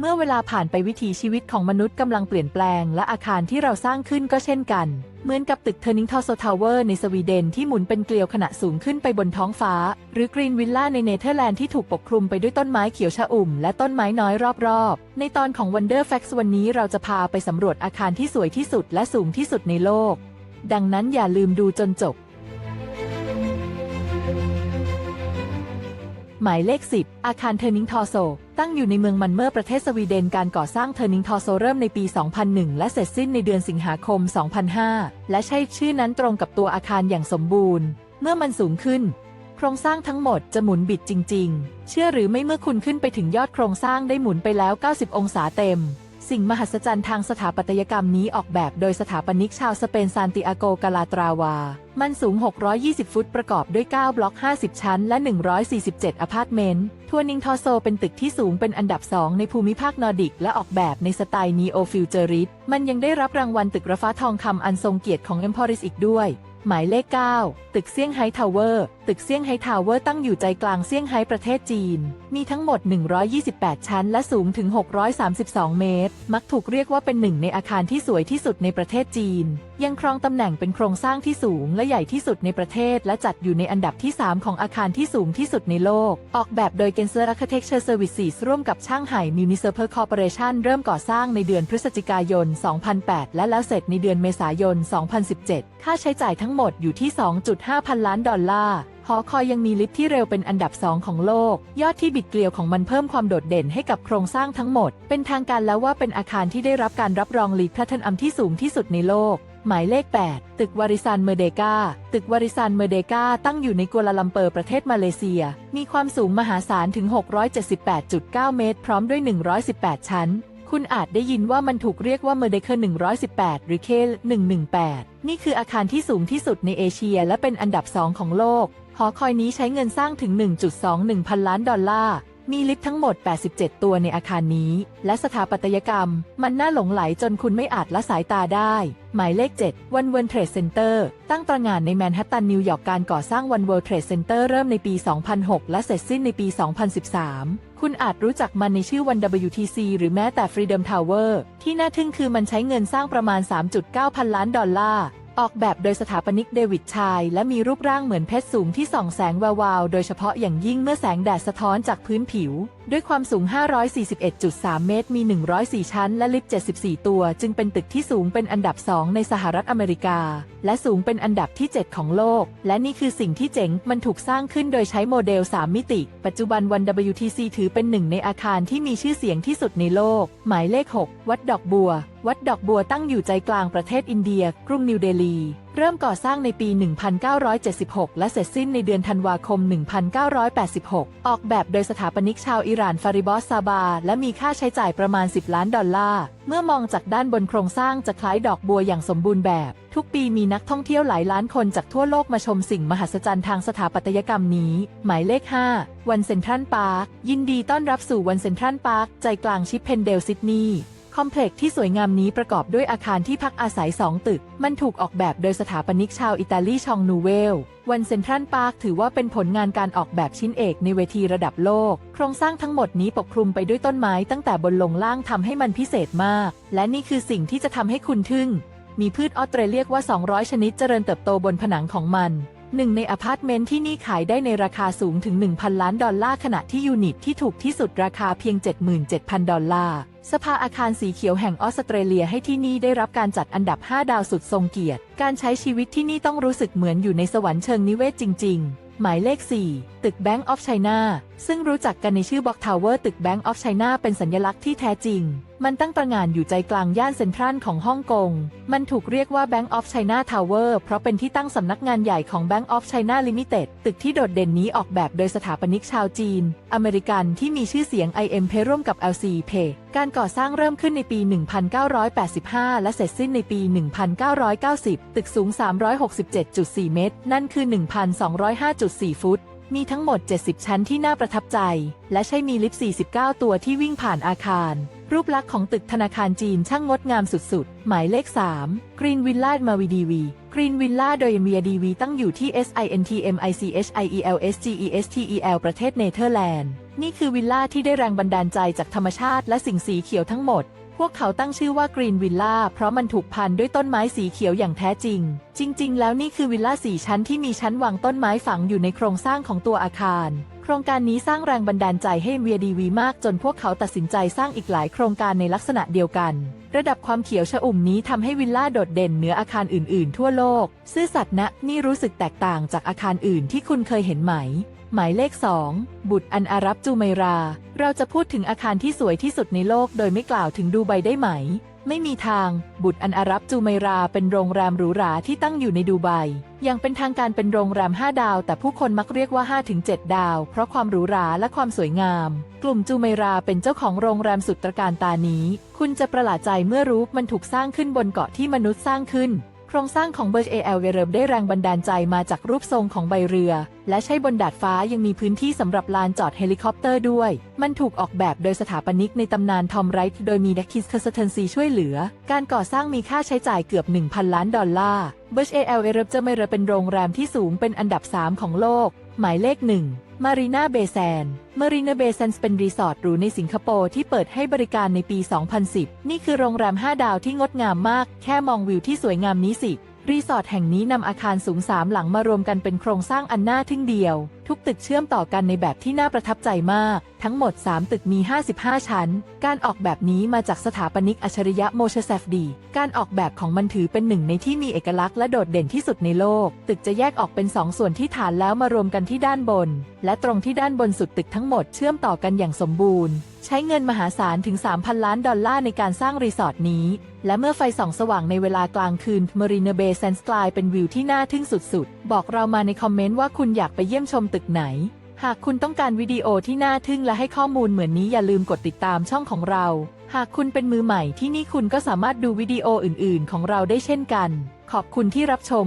เมื่อเวลาผ่านไปวิถีชีวิตของมนุษย์กำลังเปลี่ยนแปลง และอาคารที่เราสร้างขึ้นก็เช่นกัน เหมือนกับตึกเทอร์นิงทอโซทาวเวอร์ในสวีเดนที่หมุนเป็นเกลียวขณะสูงขึ้นไปบนท้องฟ้า หรือกรีนวิลล่าในเนเธอร์แลนด์ที่ถูกปกคลุมไปด้วยต้นไม้เขียวชะอุ่ม และต้นไม้น้อยรอบๆ ในตอนของ Wonder Facts วันนี้เราจะพาไปสำรวจอาคารที่สวยที่สุดและสูงที่สุดในโลก ดังนั้นอย่าลืมดูจนจบ หมายเลข 10 อาคารเทอร์นิงทอโซ ตั้งอยู่ในเมืองมันเมอร์ประเทศสวีเดนการก่อสร้างเทอร์นิงทอโซเริ่มในปี 2001 และเสร็จสิ้นในเดือนสิงหาคม 2005 และใช้ชื่อนั้นตรงกับตัวอาคารอย่างสมบูรณ์ เมื่อมันสูงขึ้น โครงสร้างทั้งหมดจะหมุนบิดจริง ๆ เชื่อหรือไม่เมื่อคุณขึ้นไปถึงยอดโครงสร้างได้หมุนไปแล้ว 90 องศาเต็ม สิ่งมหัศจรรย์ทางสถาปัตยกรรมนี้ออกแบบโดยสถาปนิกชาวสเปนซานติอาโกกาลาตราวา มันสูง 620 ฟุตประกอบด้วย 9 บล็อก 50 ชั้น และ 147 อพาร์ตเมนต์ ทัวนิงทอโซเป็นตึกที่สูงเป็นอันดับ 2 ในภูมิภาคนอร์ดิก และออกแบบในสไตล์นีโอฟิวเจอริสมันยังได้รับรางวัลตึกระฟ้าทองคำอันทรงเกียรติของเอ็มพอริสอีกด้วย หมายเลข 9 ตึกเซี่ยงไฮ้ทาวเวอร์ ตึกเซี่ยงไฮ้ทาวเวอร์ตั้งอยู่ใจกลางเซี่ยงไฮ้ประเทศจีน มีทั้งหมด 128 ชั้น และสูงถึง 632 เมตร มักถูกเรียกว่าเป็นหนึ่งในอาคารที่สวยที่สุดในประเทศจีน ยังครองตำแหน่งเป็นโครงสร้างที่สูงและใหญ่ที่สุดในประเทศ และจัดอยู่ในอันดับที่ 3 ของอาคารที่สูงที่สุดในโลก ออกแบบโดย Gensler Architecture Services ร่วมกับช่างไห่ Municipal Corporation เริ่มก่อสร้างในเดือนพฤศจิกายน 2008 และแล้วเสร็จในเดือนเมษายน 2017 ค่าใช้จ่ายทั้งหมดอยู่ที่ 2.5 พันล้านดอลลาร์ หอคอยยังมีลิฟท์ที่เร็วเป็นอันดับ2ของโลก ยอดที่บิดเกลียวของมันเพิ่มความโดดเด่นให้กับโครงสร้างทั้งหมด เป็นทางการแล้วว่าเป็นอาคารที่ได้รับการรับรองลีดแพลทันอัมที่สูงที่สุดในโลก หมายเลข 8 ตึกวาริซานเมเดกา ตึกวาริซานเมเดกาตั้งอยู่ในกัวลาลัมเปอร์ประเทศมาเลเซีย มีความสูงมหาศาลถึง 678.9 เมตร พร้อมด้วย 118 ชั้น คุณอาจได้ยินว่ามันถูกเรียกว่าเมอร์เดเคอร์118 หรือเค118 นี่คืออาคารที่สูงที่สุดในเอเชียและเป็นอันดับ2ของโลก หอคอยนี้ใช้เงินสร้างถึง 1.21 พันล้านดอลลาร์ มีลิฟต์ทั้งหมด 87 ตัวในอาคารนี้ และสถาปัตยกรรม มันน่าหลงไหลจนคุณไม่อาจละสายตาได้ หมายเลข7 One World Trade Center ตั้งตระหง่านในแมนฮัตตันนิวยอร์กการก่อสร้าง One World Trade Center เริ่มในปี 2006 และเสร็จสิ้นในปี 2013 คุณอาจรู้จักมันในชื่อ WTC หรือแม้แต่ Freedom Tower ที่น่าทึ่งคือมันใช้เงินสร้างประมาณ 3.9 พันล้านดอลลาร์ ออกแบบโดยสถาปนิกเดวิดชาย และมีรูปร่างเหมือนเพชรสูงที่ส่องแสงแววๆโดยเฉพาะอย่างยิ่งเมื่อแสงแดดสะท้อนจากพื้นผิว ด้วยความสูง 541.3 เมตร มี 104 ชั้น และลิฟต์ 74 ตัว จึงเป็นตึกที่สูงเป็นอันดับ 2 ในสหรัฐอเมริกา และสูงเป็นอันดับที่ 7 ของโลก และนี่คือสิ่งที่เจ๋ง มันถูกสร้างขึ้นโดยใช้โมเดล 3 มิติ ปัจจุบันวัน WTC ถือเป็นหนึ่งในอาคารที่มีชื่อเสียงที่สุดในโลก หมายเลข 6 วัดดอกบัว วัดดอกบัวตั้งอยู่ใจกลางประเทศอินเดีย กรุงนิวเดลี เริ่มก่อสร้างในปี 1976 และเสร็จสิ้นในเดือนธันวาคม 1986 ออกแบบโดยสถาปนิกชาวอิหร่านฟาริบอสซาบา และมีค่าใช้จ่ายประมาณ 10 ล้านดอลลาร์ เมื่อมองจากด้านบนโครงสร้างจะคล้ายดอกบัวอย่างสมบูรณ์แบบ ทุกปีมีนักท่องเที่ยวหลายล้านคนจากทั่วโลกมาชมสิ่งมหัศจรรย์ทางสถาปัตยกรรมนี้ หมายเลข 5 วันเซนทรัลพาร์ค ยินดีต้อนรับสู่วันเซนทรัลพาร์ค ใจกลางชิปเพนเดลซิดนีย์ คอมเพล็กซ์ที่สวยงามนี้ประกอบด้วยอาคารที่พักอาศัย 2 ตึก มันถูกออกแบบโดยสถาปนิกชาวอิตาลีชองนูเวล วันเซนทรัลพาร์คถือว่าเป็นผลงานการออกแบบชิ้นเอกในเวทีระดับโลก โครงสร้างทั้งหมดนี้ปกคลุมไปด้วยต้นไม้ตั้งแต่บนลงล่างทำให้มันพิเศษมาก และนี่คือสิ่งที่จะทำให้คุณทึ่ง มีพืชออสเตรเลียกว่า 200 ชนิดเจริญเติบโตบนผนังของมันหนึ่งในอพาร์ตเมนต์ที่นี่ขายได้ในราคาสูงถึง 1,000 ล้านดอลลาร์ขณะที่ยูนิตที่ถูกที่สุดราคาเพียง 77,000 ดอลลาร์ สภาอาคารสีเขียวแห่งออสเตรเลียให้ที่นี่ได้รับการจัดอันดับ 5 ดาวสุดทรงเกียรติ การใช้ชีวิตที่นี่ต้องรู้สึกเหมือนอยู่ในสวรรค์เชิงนิเวศจริง ๆ หมายเลข 4 ตึก Bank of China ซึ่งรู้จักกันในชื่อ Block Tower ตึก Bank of China เป็นสัญลักษณ์ที่แท้จริง มันตั้งตระหง่านอยู่ใจกลางย่านเซ็นทรัลของฮ่องกง มันถูกเรียกว่า Bank of China Tower เพราะเป็นที่ตั้งสำนักงานใหญ่ของ Bank of China Limited ตึกที่โดดเด่นนี้ออกแบบโดยสถาปนิกชาวจีน อเมริกันที่มีชื่อเสียง IM Pay ร่วมกับ LC Pay การก่อสร้างเริ่มขึ้นในปี 1985 และเสร็จสิ้นในปี 1990 ตึกสูง 367.4 เมตร นั่นคือ 1,205.4 ฟุต มีทั้งหมด 70 ชั้นที่น่าประทับใจ และใช้มีลิฟต์ 49 ตัวที่วิ่งผ่านอาคาร รูปลักษณ์ของตึกธนาคารจีนช่างงดงามสุดๆ หมายเลข 3 Green Villa มาวีดีวี Green Villa โดยเมียดีวีตั้งอยู่ที่ SINTMICHIELSGESTEL ประเทศเนเธอร์แลนด์ นี่คือวิลล่าที่ได้แรงบันดาลใจจากธรรมชาติและสิ่งสีเขียวทั้งหมด พวกเขาตั้งชื่อว่า Green Villa เพราะมันถูกพันด้วยต้นไม้สีเขียวอย่างแท้จริง จริง ๆ แล้วนี่คือวิลล่าสี่ชั้นที่มีชั้นวางต้นไม้ฝังอยู่ในโครงสร้างของตัวอาคาร โครงการนี้สร้างแรงบันดาลใจให้เวียดีวีมากจนพวกเขาตัดสินใจสร้างอีกหลายโครงการในลักษณะเดียวกัน ระดับความเขียวชอุ่มนี้ทำให้วิลล่าโดดเด่นเหนืออาคารอื่น ๆ ทั่วโลก ซื่อสัตย์นะนี่รู้สึกแตกต่างจากอาคารอื่นที่คุณเคยเห็นไหม หมายเลข 2 บุตรอันอารับจูไมรา เราจะพูดถึงอาคารที่สวยที่สุดในโลกโดยไม่กล่าวถึงดูไบได้ไหม ไม่มีทาง บุตรอันอารับจูไมราเป็นโรงแรมหรูหราที่ตั้งอยู่ในดูไบยังเป็นทางการเป็นโรงแรม 5 ดาว แต่ผู้คนมักเรียกว่า 5-7 ดาว เพราะความหรูหราและความสวยงาม กลุ่มจูไมราเป็นเจ้าของโรงแรมสุดตระการตานี้ คุณจะประหลาดใจเมื่อรู้มันถูกสร้างขึ้นบนเกาะที่มนุษย์สร้างขึ้น โครงสร้างของเบอร์เอเอลเริมได้แรงบันดาลใจมาจากรูปทรงของใบเรือ และใช้บนดาดฟ้ายังมีพื้นที่สำหรับลานจอดเฮลิคอปเตอร์ด้วย มันถูกออกแบบโดยสถาปนิกในตำนานทอมไรท์โดยมีดักคิสคาสเทนซีช่วยเหลือ การก่อสร้างมีค่าใช้จ่ายเกือบ 1,000 ล้านดอลลาร์เบอร์เอเอลเริมจะไม่เรเป็นโรงแรมที่สูงเป็นอันดับ 3 ของโลก หมายเลขหนึ่งมารีนาเบแซนมารีนาเบซันเป็นรีสอร์ทหรูในสิงคโปร์ที่เปิดให้บริการในปี 2010 นี่คือโรงแรม 5 ดาวที่งดงามมาก แค่มองวิวที่สวยงามนี้สิ รีสอร์ทแห่งนี้นำอาคารสูงสามหลังมารวมกันเป็นโครงสร้างอันน่าทึ่งเดียว ทุกตึกเชื่อมต่อกันในแบบที่น่าประทับใจมาก ทั้งหมด 3 ตึกมี 55 ชั้น การออกแบบนี้มาจากสถาปนิกอัจฉริยะโมเชเซฟดี การออกแบบของมันถือเป็นหนึ่งในที่มีเอกลักษณ์และโดดเด่นที่สุดในโลก ตึกจะแยกออกเป็น 2 ส่วนที่ฐานแล้วมารวมกันที่ด้านบน และตรงที่ด้านบนสุดตึกทั้งหมดเชื่อมต่อกันอย่างสมบูรณ์ ใช้เงินมหาศาลถึง 3,000 ล้านดอลลาร์ในการสร้างรีสอร์ทนี้ และเมื่อไฟส่องสว่างในเวลากลางคืนม a รีนาเบย์แซนส์กลายเป็นวิวที่น่าทึ่งสุดๆ บอกเรามาในคอมเมนต์ว่าคุณอยากไปเยี่ยมชมตึกไหน หากคุณต้องการวิดีโอที่น่าทึ่งและให้ข้อมูลเหมือนนี้อย่าลืมกดติดตามช่องของเรา หากคุณเป็นมือใหม่ที่นี่คุณก็สามารถดูวิดีโออื่นๆ ของเราได้เช่นกัน ขอบคุณที่รับชม